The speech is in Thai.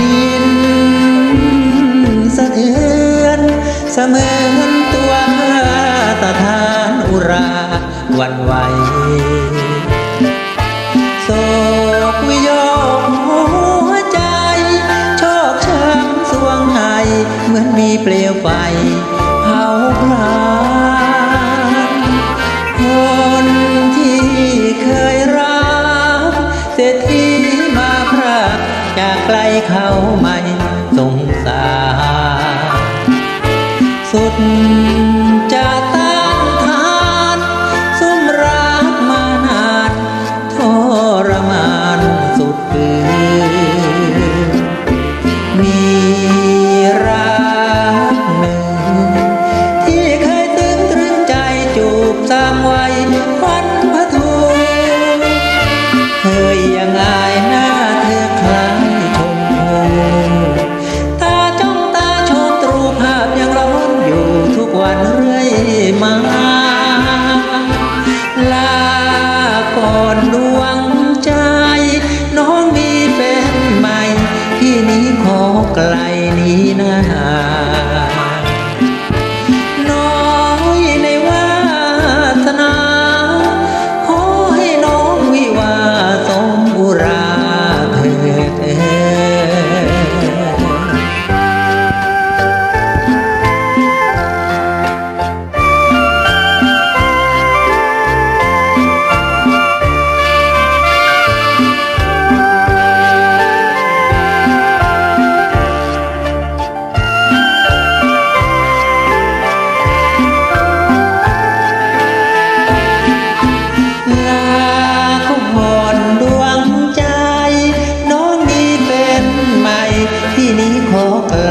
ดินสะเอือนเสมือนตัวตะทานอุราวันไหวโศกวิโยกหัวใจชอกช้ำสวงในเหมือนมีเปลวไฟ จากไกลเขาไม่สงสารสุดจะต้านทานซุ่มรักมานานทรมานสุดคืนมีรักหนึ่ง ที่เคยตึงตรึงใจจูบสามไว้ อนดวงใจ น้องมีแฟนใหม่ ที่นี้ขอไกลนี้นะ Oh.